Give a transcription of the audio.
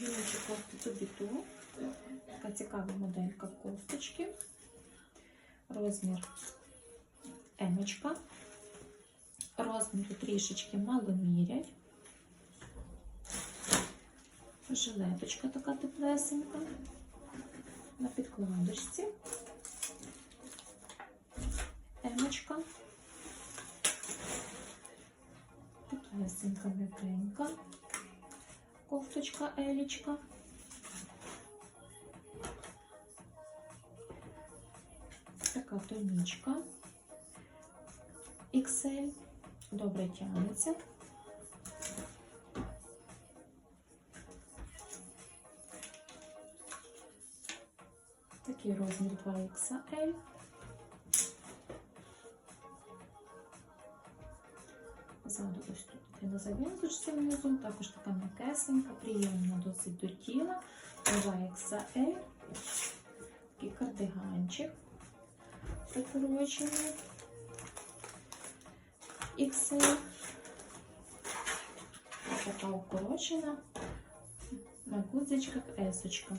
Жіночі кофти тобі ту. Така цікава моделька кофточки. Розмір емочка. Розміри трішечки мало мірять. Жилеточка така теплесенька. На підкладочці. Емочка. Теплесенька, м'якенька. Кофточка Елічка. Така тонічка. XL. Добре тягнеться. Такий розмір 2XL. Ззаду ось тут на зав'язочці внизу, також така м'якесенька, приємна досить до тіла. 2XL. Такий кардиганчик прикорочений. XL. Така укорочена на гудзичках есочка.